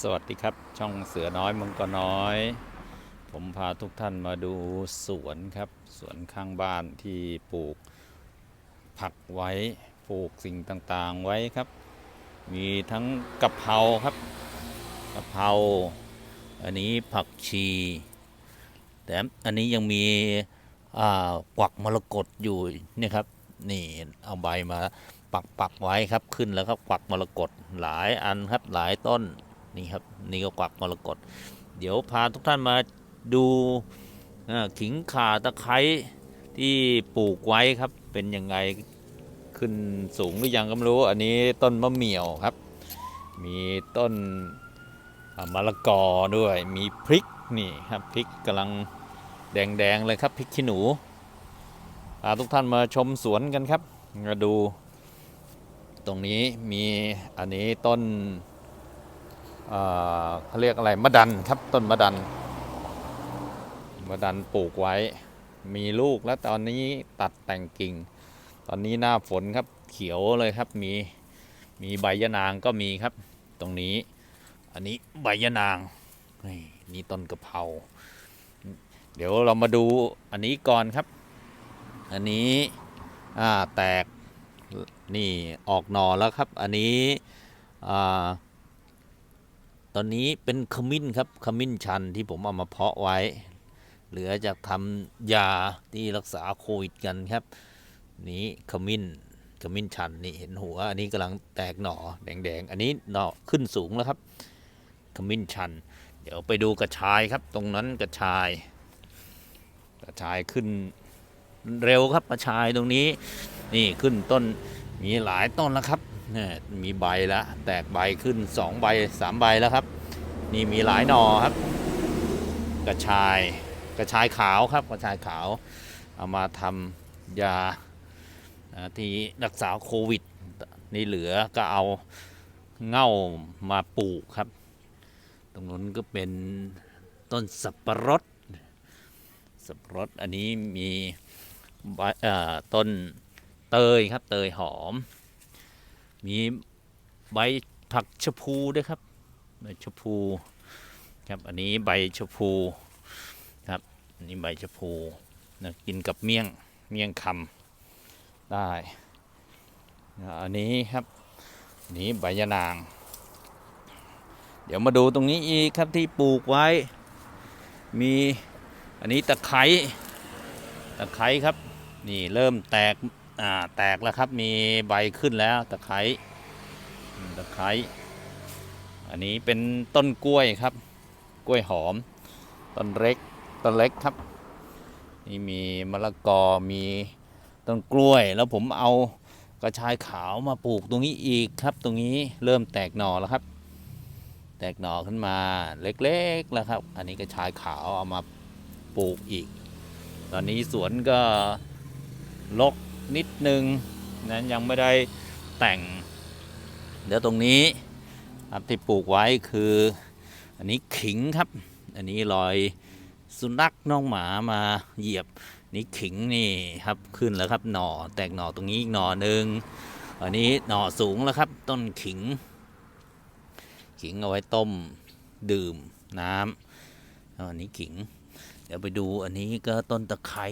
สวัสดีครับ ช่องเสือน้อยมังกรน้อย ผมพาทุกท่านมาดูสวนครับ สวนข้างบ้านที่ปลูกผักไว้ปลูกสิ่งต่างๆไว้ครับ มีทั้งกะเพราครับกะเพราอันนี้ผักชีแต่อันนี้ยังมีกวักมรกตอยู่เนี่ยครับนี่เอาใบมาปักปักไว้ครับขึ้นแล้วครับกวักมรกตหลายอันครับหลายต้น นี่ครับนี่ก็กวักมรกตเดี๋ยวพาทุกท่านมาดูขิงข่าตะไคร้ที่ปลูกไว้ครับ เป็นยังไงขึ้นสูงหรือยังก็ไม่รู้ อันนี้ต้นมะเหมี่ยวครับ มีต้นมะละกอด้วย มีพริกนี่ครับพริกกำลังแดงๆเลยครับพริกขี้หนูพาทุกท่านมาชมสวนกันครับมาดู ตรงนี้มีอันนี้ต้น เขาเรียกอะไรมะดันครับต้นมะดันมะดันปลูกไว้ มีลูกแล้วตอนนี้ตัดแต่งกิ่ง ตอนนี้หน้าฝนครับเขียวเลยครับมีมีใบยะนางก็มีครับ ตรงนี้ อันนี้ใบยะนางนี่นี่ต้นกะเพราเดี๋ยวเรามาดูอันนี้ก่อนครับ อันนี้อ่าแตกนี่ออกหน่อแล้วครับ อันนี้อ่า ตอนนี้เป็นขมิ้นครับขมิ้นชันที่ผมเอามาเพาะไว้ เหลือจากทำยาที่รักษาโควิดกันครับ นี้ขมิ้นขมิ้นชันนี่เห็นหัว อันนี้กำลังแตกหน่อแดงๆ อันนี้หน่อขึ้นสูงแล้วครับขมิ้นชัน เดี๋ยวไปดูกระชายครับ ตรงนั้นกระชาย กระชายขึ้นเร็วครับกระชายตรงนี้ นี่ขึ้นต้นมีหลายต้นแล้วครับ นี่ยมีใบแล้วแตกใบขึ้นสองใบสามใบแล้วครับ นี่มีหลายหนอครับ กระชายกระชายขาวครับกระชายขาว เอามาทำยาที่รักษาโควิดนี่เหลือก็เอาเง่ามาปลูกครับ ตรงนู้นก็เป็นต้นสับปะรดสับปะรดอันนี้มีต้นเตยครับเตยหอม มีใบผักชะพูด้วยครับใบชะพูครับอันนี้ใบชะพูครับอันนี้ใบชะพูนะกินกับเมี่ยงเมี่ยงคำได้อันนี้ครับนนี้ใบยะนาง เดี๋ยวมาดูตรงนี้อีกครับที่ปลูกไว้ มีอันนี้ตะไคร้ตะไคร้ครับ นี่เริ่มแตก อ่าแตกแล้วครับมีใบขึ้นแล้วตะไคร้ตะไคร้อันนี้เป็นต้นกล้วยครับ กล้วยหอม ต้นเล็กต้นเล็กครับ นี่มีมะละกอมีต้นกล้วย แล้วผมเอากระชายขาวมาปลูกตรงนี้อีกครับ ตรงนี้เริ่มแตกหน่อแล้วครับ แตกหน่อขึ้นมาเล็กๆแล้วครับ อันนี้กระชายขาวเอามาปลูกอีก ตอนนี้สวนก็ลก นิดนึงนั้นยังไม่ได้แต่ง เดี๋ยวตรงนี้ครับที่ปลูกไว้คือ อันนี้ขิงครับ อันนี้รอยสุนัขน้องหมามาเหยียบนี่ขิงนี่ครับขึ้นแล้วครับหน่อแตกหน่อตรงนี้อีกหน่อหนึ่งอันนี้หน่อสูงแล้วครับ ต้นขิง ขิงเอาไว้ต้มดื่มน้ำอันนี้ขิง เดี๋ยวไปดูอันนี้ก็ต้นตะไคร้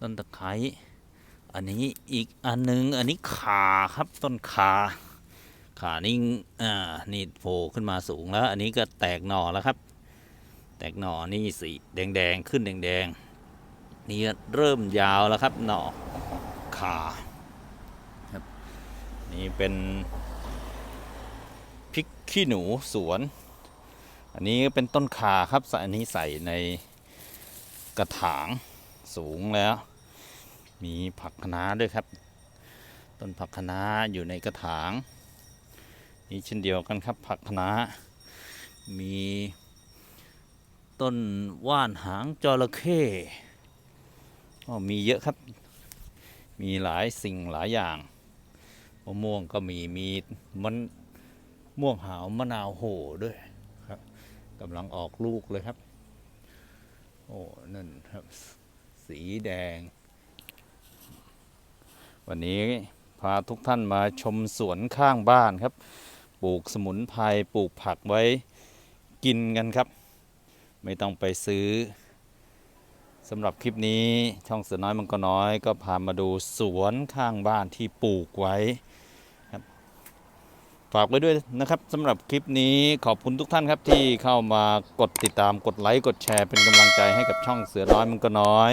ต้นตะไคร้ อันนี้อีกอันหนึง อันนี้ขาครับต้นขา ขานี่อ่านี่โผล่ขึ้นมาสูงแล้ว อันนี้ก็แตกหน่อแล้วครับ แตกหน่อนี่สีแดงแดงๆขึ้นแดงแดงๆนี่เริ่มยาวแล้วครับหน่อขาครับนี่เป็นพริกขี้หนูสวน อันนี้ก็เป็นต้นขาครับอันนี้ใส่ในกระถางสูงแล้ว มีผักคะน้าด้วยครับ ต้นผักคะน้าอยู่ในกระถาง นี่เช่นเดียวกันครับผักคะน้า มีต้นว่านหางจระเข้อ๋อมีเยอะครับ มีหลายสิ่งหลายอย่างมะม่วงก็มีมีมันม่วงหาวมะนาวโหด้วยครับกำลังออกลูกเลยครับ โอ้ นั่นครับ สีแดง วันนี้พาทุกท่านมาชมสวนข้างบ้านครับ ปลูกสมุนไพรปลูกผักไว้กินกันครับ ไม่ต้องไปซื้อสำหรับคลิปนี้ช่องเสือน้อยมังกรน้อยก็พามาดูสวนข้างบ้านที่ปลูกไว้ครับฝากไว้ด้วยนะครับสำหรับคลิปนี้ขอบคุณทุกท่านครับที่เข้ามากดติดตามกดไลค์กดแชร์เป็นกำลังใจให้กับช่องเสือน้อยมังกรน้อย